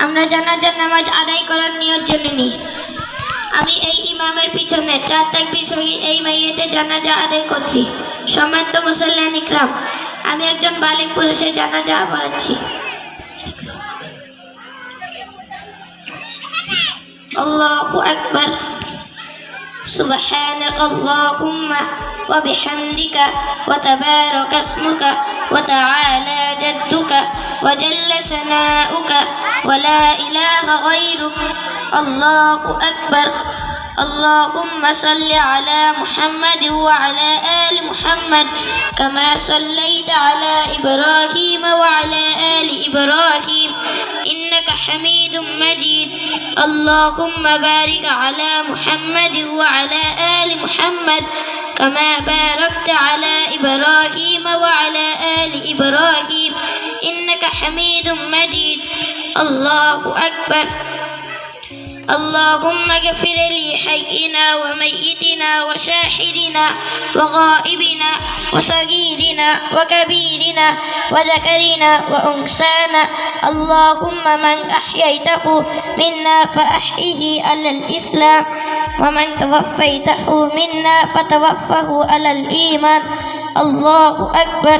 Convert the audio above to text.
আমরা জানাজার নামাজ আদায় করার নিয়ত জেনে নিই আমি এই ইমামের পিছনে চার তাকবির সহিত এই মাইয়েতে জানাজা আদায় করছি সম্মানিত মুসল্লান ইকরাম আমি একজন বালিক পুরুষের জানাজা পড়াচ্ছি আল্লাহু আকবার سبحانك اللهم وبحمدك وتبارك اسمك وتعالى جدك وجل ثناؤك ولا إله غيرك. الله أكبر. اللهم صل على محمد وعلى آل محمد كما صليت على إبراهيم وعلى آل إبراهيم. إنك حميد مجيد. اللهم بارك على محمد وعلى آل محمد كما باركت على إبراهيم وعلى آل إبراهيم إنك حميد مجيد. الله أكبر. اللهم اغفر لي حينا وميتنا وشاهدنا وغائبنا وصغيرنا وكبيرنا وذكرنا وأنسانا اللهم من أحييته منا فأحيه على الإسلام ومن توفيته منا فتوفه على الإيمان. الله أكبر.